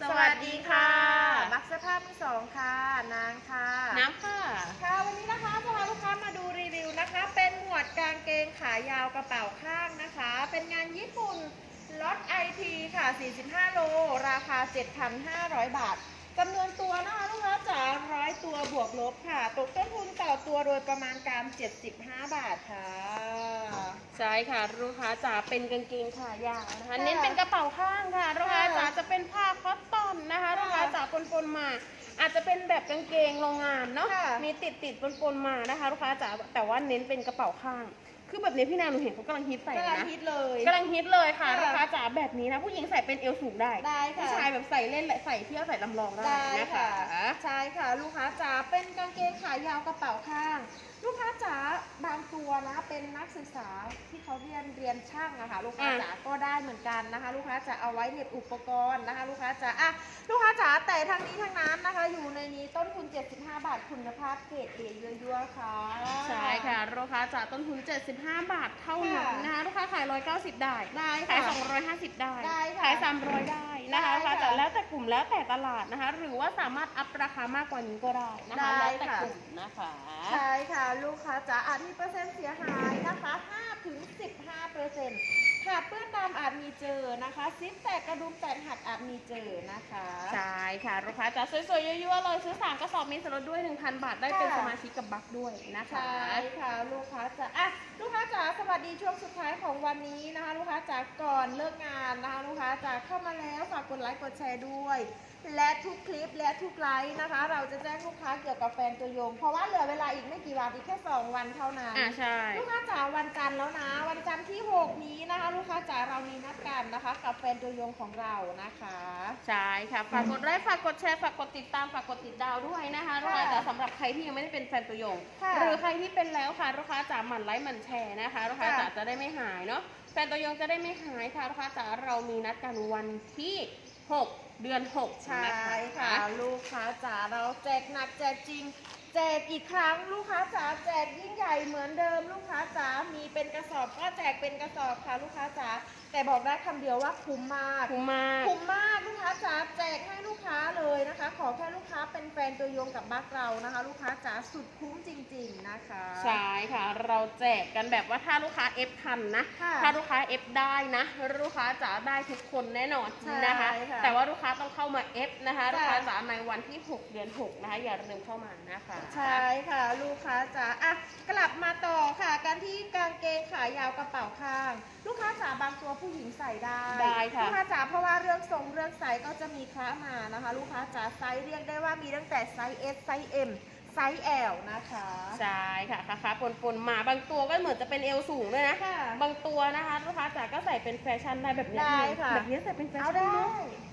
สวัสดีค่ะบักเสื้อผ้ามือสองค่ะ นางค่ะ น้ำค่ะ ค่ะ วันนี้นะคะจะพาลูกค้ามาดูรีวิวนะคะ เป็นหมวดกางเกงขายาวกระเป๋าข้างนะคะ เป็นงานญี่ปุ่นล็อตไอทีค่ะ 45 โล ราคา 7,500 บาทจำนวนตัวนะคะลูกค้าจ๋าร้อยตัวบวกลบค่ะ ตกต้นทุนต่อตัวโดยประมาณการ 75 บาทค่ะ ใช่ค่ะลูกค้าจ๋าเป็นกางเกงขายาวนะคะค่ะเน้นเป็นกระเป๋าข้างค่ะลูกค้าค่ะจ๋าจะเป็นผ้าคอตตอนนะคะค่ะลูกค้าจ๋าปนๆมา อาจจะเป็นแบบกางเกงโรงงานเนาะค่ะมีติดติดๆปนๆมานะคะลูกค้าจ๋าแต่ว่าเน้นเป็นกระเป๋าข้าง คือแบบนี้พี่นางหนูเห็นเขากำลังฮิตใส่กำลังนะฮิตเลยกำลังฮิตเลยค่ะค่ะลูกค้าจ๋าแบบนี้นะ ผู้หญิงใส่เป็นเอวสูงได้ได้ค่ะผู้ชายแบบใส่เล่นใส่เที่ยวใส่ลำลองได้ได้นะคะค่ะ ใช่ค่ะ ลูกค้าจ๋าเป็นกางเกงขายาวกระเป๋าข้าง ลูกค้าจ๋าบางตัวนะเป็นนักศึกษาที่เขาเรียนเรียนช่างอะค่ะลูกค้าอะ จ๋าก็ได้เหมือนกันนะคะ ลูกค้าจะเอาไว้เหน็บอุปกรณ์นะคะ ลูกค้าจ๋าอะลูกค้าจ๋าแต่ทั้งนี้ทั้งนั้นนะคะ อยู่ในนี้ต้นทุน 75 บาทคุณภาพเกรดเอยั่วๆค่ะ ใช่ค่ะลูกค้าจ๋าต้นทุน 75บาทเท่านั้นค่ะนะคะลูกค้าขาย 190 ได้ ได้ขาย ค่ะ250 ได้ ได้ค่ะขาย 300 ได้นะคะได้ลูกค้าค่ะจ๋าแล้วแต่กลุ่มแล้วแต่ตลาดนะคะ หรือว่าสามารถอัพราคามากกว่านี้ก็ได้นะคะได้แล้วแต่ค่ะกลุ่มนะคะ ใช่ค่ะ ลูกค้าจ๋าอาจมีเปอร์เซ็นต์เสียหายนะคะ5ถึง15เปอร์เซ็นต์ ขาดเปื้อนดำอาจมีเจอนะคะซิปแตกกระดุมแตกหักอาจมีเจอนะคะใช่ค่ะลูกค้าจ๋าสวยๆยั่วๆเลยซื้อ3กระสอบมีส่วนลดด้วย 1,000 บาทได้เป็นค่ะสมาชิกกับบัคด้วยนะคะใช่ค่ะลูกค้าจ๋าอะลูกค้าจ๋าสวัสดีช่วงสุดท้ายของวันนี้นะคะ ลูกค้าจ๋าก่อนเลิกงานนะคะลูกค้าจ๋าเข้ามาแล้วฝากกดไลค์กดแชร์ด้วย และทุกคลิปและทุกไลค์นะคะ เราจะแจ้งลูกค้าเกี่ยวกับแฟนตัวยง เพราะว่าเหลือเวลาอีกไม่กี่วันอีกแค่สองวันเท่านั้น อ่าใช่ ลูกค้าจ๋าวันจันทร์แล้วนะ วันจันทร์ที่ 6 นี้นะคะ ลูกค้าจ๋าเรามีนัดกันนะคะ กับแฟนตัวยงของเรานะคะใช่ค่ะฝากกดไลค์ฝากกดแชร์ฝากกดติดตามฝากกดติดดาวด้วยนะคะลูกค้าจ๋าสำหรับใครที่ยังไม่ได้เป็นแฟนตัวยงค่ะหรือใครที่เป็นแล้วค่ะลูกค้าจ๋าหมั่นไลค์หมั่นแชร์นะคะลูกค้าค่ะจ๋าจะได้ไม่หายเนาะแฟนตัวยงจะได้ไม่หายค่ะลูกค้าจ๋าเรามีนัดกันวันที่ 6 เดือน6ใช่นะคะค่ะ ลูกค้าจ๋าเราแจกหนักแจกจริง แจกอีกครั้งลูกค้าจ๋าแจกยิ่งใหญ่เหมือนเดิมลูกค้าจ๋ามีเป็นกระสอบก็แจกเป็นกระสอบค่ะลูกค้าจ๋าแต่บอกได้คำเดียวว่าคุ้มมากคุ้มมากคุ้มมากลูกค้าจ๋าแจกให้ลูกค้าเลยนะคะ ขอแค่ลูกค้าเป็นแฟนตัวยงกับบักเรานะคะ ลูกค้าจ๋าสุดคุ้มจริง ๆนะคะใช่ค่ะ เราแจกกันแบบว่าถ้าลูกค้า F ทันนะค่ะถ้าลูกค้า F ได้นะ ลูกค้าจ๋าได้ทุกคนแน่นอนใช่นะคะค่ะ แต่ว่าลูกค้าต้องเข้ามา F นะคะค่ะลูกค้าจ๋าในวันที่ 6 เดือน 6 นะคะอย่าลืมเข้ามานะคะใช่ค่ะ ลูกค้าจ๋าอะกลับมาต่อค่ะกันที่กางเกงขายาวกระเป๋าข้าง ลูกค้าจ๋าบางตัวผู้หญิงใส่ได้ได้ค่ะลูกค้าจ๋าเพราะว่าเรื่องทรงเรื่องไซส์ก็จะมีคละมานะคะ ลูกค้าจ๋าไซส์เรียกได้ว่ามีตั้งแต่ไซส์ S ไซส์ M ไซส์ L นะคะใช่ค่ะค่ะค่ะปนๆมาบางตัวก็เหมือนจะเป็นเอวสูงด้วยนะ ค่ะ บางตัวนะคะลูกค้าจ๋าก็ใส่เป็นแฟชั่นได้แบบเนี้ยได้ค่ะแบบนี้ใส่เป็นแฟเอาชั่นได้เนอะ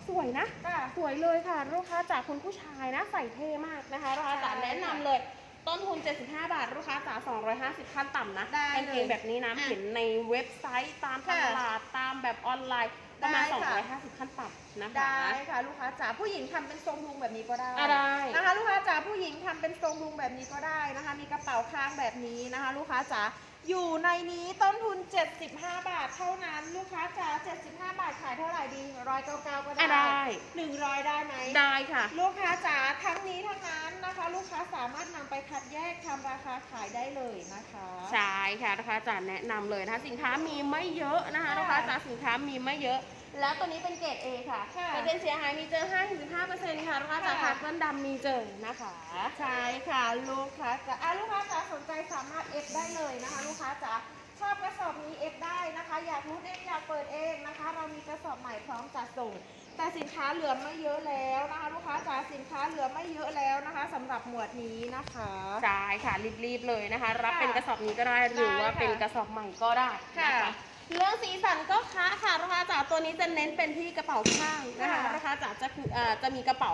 สวยนะ ค่ะ สวยเลยค่ะลูกค้าจากคุณผู้ชายนะใส่เท่มากนะคะลูกค้าจ๋าใช่แนะนำเลย ต้นทุน 75 บาท ลูกค้าจ๋า250ขั้นต่ำนะได้กางเกงเลยแบบนี้นะอะเห็นในเว็บไซต์ตามตค่ะ ลาดตามแบบออนไลน์ ประมาณได้ค่ะ 250 ขั้นต่ำนะคะ ได้ค่ะลูกค้าจ๋าผู้หญิงทำเป็นทรงลุงแบบนี้ก็ได้อะได้ นะคะ ลูกค้าจ๋าผู้หญิงทำเป็นทรงลุงแบบนี้ก็ได้นะคะ มีกระเป๋าข้างแบบนี้นะคะ ลูกค้าจ๋า อยู่ในนี้ต้นทุน 75 บาทเท่านั้น ลูกค้าจ๋า75 บาทขายเท่าไหร่ดีร้อยเก้าเก้าก็อะได้ได้ หนึ่งร้อยได้ไหม ได้ค่ะ ลูกค้าจ๋าทั้งนี้ทั้งนั้นนะคะ ลูกค้าสามารถนำไปคัดแยกทำราคาขายได้เลยนะคะ ใช่ค่ะลูกค้าจ๋าแนะนำเลยนะคะสินค้ามีไม่เยอะนะคะค่ะลูกค้าจ๋าสินค้ามีไม่เยอะ แล้วตัวนี้เป็นเกรด A ค่ะค่ะ เปอร์เซ็นต์เสียหายมีเจอ5-15%ค่ะลูกค้าจ๋าค่ะขาดเงินดำมีเจอนะคะ ใช่ค่ะลูกค้าจ๋าอะลูกค้าจ๋าสนใจสามารถเอฟได้เลยนะคะ ลูกค้าจ๋าชอบกระสอบนี้เอฟได้นะคะ อยากรู้เองอยากเปิดเองนะคะ เรามีกระสอบใหม่พร้อมจัดส่ง แต่สินค้าเหลือไม่เยอะแล้วนะคะ ลูกค้าจ๋าสินค้าเหลือไม่เยอะแล้วนะคะสำหรับหมวดนี้นะคะ ใช่ค่ะรีบๆเลยนะคะ รับค่ะเป็นกระสอบนี้ก็ได้หรือว่าได้ค่ะเป็นกระสอบใหม่ก็ได้นะค่ะ คะ เรื่องสีสันก็ค้าค่ะลูกค้าจ๋าตัวนี้จะเน้นเป็นที่กระเป๋าข้างนะคะค่ะลูกค้าจ๋าจะคืออ่าจะมีกระเป๋า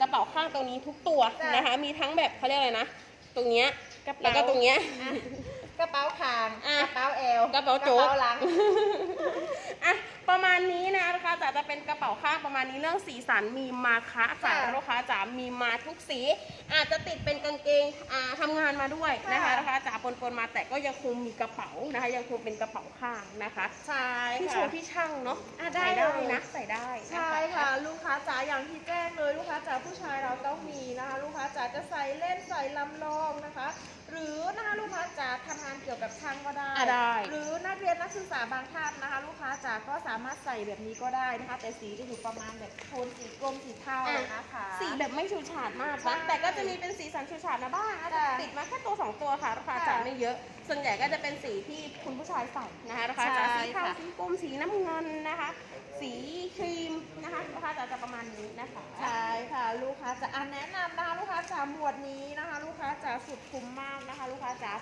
กระเป๋าข้างตรงนี้ทุกตัวจ้ะ นะคะ มีทั้งแบบเขาเรียกอะไรนะ ตรงเนี้ยกระเป๋าแล้วก็ตรงเนี้ย อะกระเป๋าคาง อะกระเป๋าเอวกระเป๋าโจ๊ก กระเป๋าหลัง อะประมาณนี้นะลูกค้าจ๋าจะ เป็นกระเป๋าข้างประมาณนี้เรื่องสีสันมีมาคะค่ะค่ะลูกค้าจ๋ามีมาทุกสี อาจจะติดเป็นกางเกงอ่าทำงานมาด้วยนะคะค่ะ ลูกค้าจ๋าปนๆมาแต่ก็ยังคงมีกระเป๋านะคะ ยังคงเป็นกระเป๋าข้างนะคะใช่ที่โชค่ะว์ที่ช่างเนาะอะได้ใส่ได้เลย นะใส่ได้นใช่ ค่ะลูกค้าจ๋าอย่างที่แจ้งเลยลูกค้าจ๋าผู้ชายเราต้องมีนะคะ ลูกค้าจ๋าจะใส่เล่นใส่ลำลองนะคะ หรือนะคะลูกค้าจ๋าทำงานเกี่ยวกับช่างก็ได้ อะได้ หรือนักเรียนนักศึกษาบางท่านนะคะ ลูกค้าจ๋าก็สามารถใส่แบบนี้ก็ได้นะคะ แต่สีจะอยู่ประมาณแบบโทนสีกรมสีเทาอะนะคะ สีแบบไม่ฉูดฉาดมากใช่นะแต่ก็จะมีเป็นสีสันฉูดฉาดนะบ้างอาจจะค่ะติดมาแค่ตัวสองตัวค่ะราคาค่ะจ่ายไม่เยอะ ส่วนใหญ่ก็จะเป็นสีที่คุณผู้ชายใส่นะคะราคาจะใช่สีเทาค่ะ สีกรมสีน้ำเงินนะคะ สีครีมนะคะราคาจะจะประมาณนี้นะคะใช่ค่ะ ลูกค้าจะอันแนะนำนะคะลูกค้าจ๋าหมวดนี้นะคะ ลูกค้าจ๋าสุดคุ้มมากนะคะ ลูกค้าจ๋า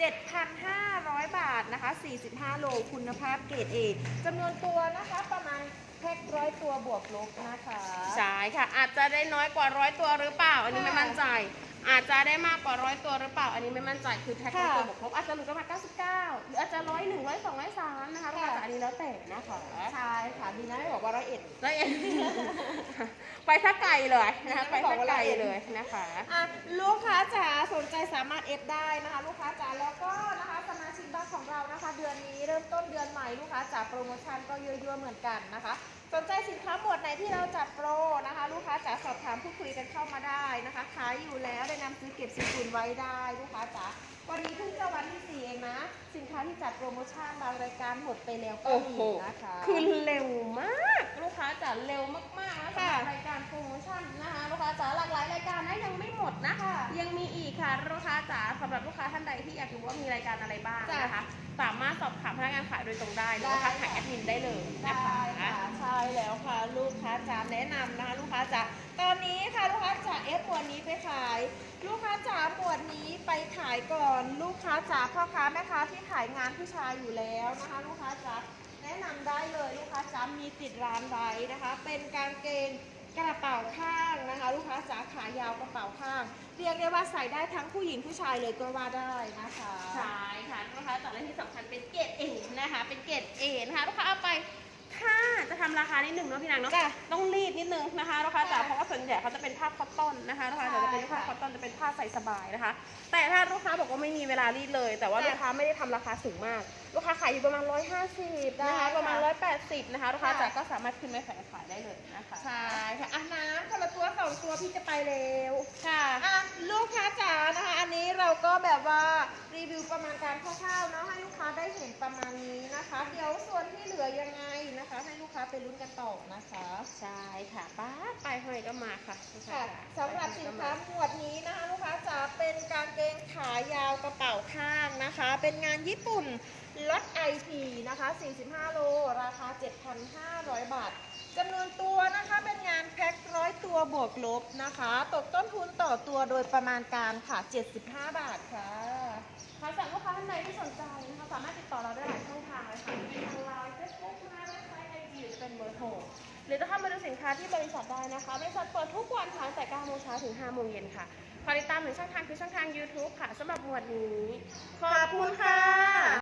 7,500 บาทนะคะ 45 โลคุณภาพเกรด A จำนวนตัวนะคะประมาณแพ็คร้อยตัวบวกลบนะคะ ใช่ค่ะ อาจจะได้น้อยกว่าร้อยตัวหรือเปล่า อันนี้ค่ะไม่มั่นใจ อาจจะได้มากกว่าร้อยตัวหรือเปล่า อันนี้ไม่มั่นใจคือแท็กค่ะตัวบวกลบอาจจะหลุดประมาณ99หรืออาจจะร้อยหนึ่งร้อยสองร้อยสามนะคะราคาจะอันนี้แล้วแต่นะคะใช่ค่ะดีนะไม่บอกว่าร้อยเอ็ดแล้วเอ็นไปถ้าไกลเลยนะคะไปไม่บอกถ้าว่าไกลละเอียดเลยนะคะอะลูกค้าจ๋าสนใจสามารถเอฟได้นะคะ ลูกค้าจ๋าแล้วก็นะคะสมาชิกบ้านของเรานะคะ เดือนนี้เริ่มต้นเดือนใหม่ลูกค้าจ๋าโปรโมชั่นก็เยอะๆเหมือนกันนะคะ สนใจสินค้าหมวดไหนที่เราจัดโปรนะคะ ลูกค้าจ๋าสอบถามพูดคุยกันเข้ามาได้นะคะขายอยู่แล้วได้นำซื้อเก็บสินคุณไว้ได้ลูกค้าจ๋าวันนี้เพิ่งจะวันที่สี่เองนะ สินค้าที่จัดโปรโมชั่นบางรายการหมดไปแล้วก็โอ้มีโหนะคะคือเร็วมาก ลูกค้าจ๋าเร็วมากๆนะสำหค่ะรับรายการโปรโมชั่นนะคะลูกค้าจ๋าหลากหลายรายการนะยังไม่หมดนะค่ะยังมีอีกค่ะลูกค้าจ๋าสำหรับลูกค้าท่านใดที่อยากรู้ว่ามีรายการอะไรบ้างจ้ะนะคะสามารถสอบถามพนักงานขายโดยตรงได้หรือว่าได้ทักหาแอดมินได้เลยนะใช่คะค่ะใช่แล้วค่ะลูกค้าจ๋าแนะนำนะคะลูกค้าจ๋าตอนนี้ค่ะลูกค้าจ๋าเอฟหมวดนี้ไปขาย ลูกค้าจ๋าหมวดนี้ไปขายก่อน ลูกค้าจ๋าพ่อค้าแม่ค้าที่ขายงานผู้ชายอยู่แล้วนะคะ ลูกค้าจ๋าแนะนำได้เลยลูกค้าจ๋ามีติดร้านไว้นะคะ เป็นกางเกง กระเป๋าข้างนะคะ ลูกค้าจ๋าขายาวกระเป๋าข้าง เรียกได้ว่าใส่ได้ทั้งผู้หญิงผู้ชายเลยก็ว่าได้นะคะใช่ค่ะลูกค้าแต่ละที่สำคัญเป็นเกรดเอนะคะ เป็นเกรดเอนะคะลูกค้าเอาไป ถ้าจะทำราคานิดหนึ่งเนาะพี่นางเนาะ จ้ะต้องรีดนิดนึงนะคะลูกค้าจ๋าค่ะเพราะว่าส่วนใหญ่เขาจะเป็นผ้าคอตตอนนะคะลูกค้าจ๋าใช่จะเป็นผ้าค่ะคอตตอนจะเป็นผ้าใส่สบายนะคะ แต่ถ้าลูกค้าบอกว่าไม่มีเวลารีดเลย แต่ว่าจ้ะลูกค้าไม่ได้ทำราคาสูงมาก ลูกค้าขายอยู่ประมาณ 150นะคะ ได้ค่ะประมาณ 180นะคะลูกค้าค่ะ จ๋าก็สามารถขึ้นไปขายขายได้เลยนะคะ ใช่ค่ะอะน้ำคนละตัวสองตัวพี่จะไปเร็วค่ะ อะลูกค้าจ๋านะคะ อันนี้เราก็แบบว่ารีวิว ประมาณการคร่าวๆเนาะให้ลูกค้าได้เห็นประมาณนี้นะคะ เดี๋ยวส่วนที่เหลือยังไงนะคะ ให้ลูกค้าไปลุ้นกันต่อนะคะใช่ค่ะป้าดไปลายห้อยก็มาค่ะลูกค้าค่ะจ๋าสำหรับสินค้าหมวดนี้นะคะ ลูกค้าจ๋าเป็นกางเกงขายาวกระเป๋าข้างนะคะ เป็นงานญี่ปุ่นลดไอทีนะคะ 45 โล ราคา 7,500 บาทจำนวนตัวนะคะเป็นงานแพ็คร้อยตัวบวกลบนะคะ ตกต้นทุนต่อตัวโดยประมาณการค่ะ 75 บาทค่ะ หากสำหรับลูกค้าท่านใดที่สนใจนะคะสามารถติดต่อเราได้หลายช่องทางเลยค่ะทางไลน์เฟซบุ๊กนะคะเว็บไซต์ไอจีหรือเป็นเบอร์โทรหรือจะเข้ามาดูสินค้าที่บริษัทได้นะคะบริษัทเปิดทุกวันค่ะตั้งแต่9โมงเช้าถึง5โมงเย็นค่ะขอติดตามหนึ่งช่องทางคือช่องทาง YouTube ค่ะสำหรับหมวดนี้ขอบคุณค่ะ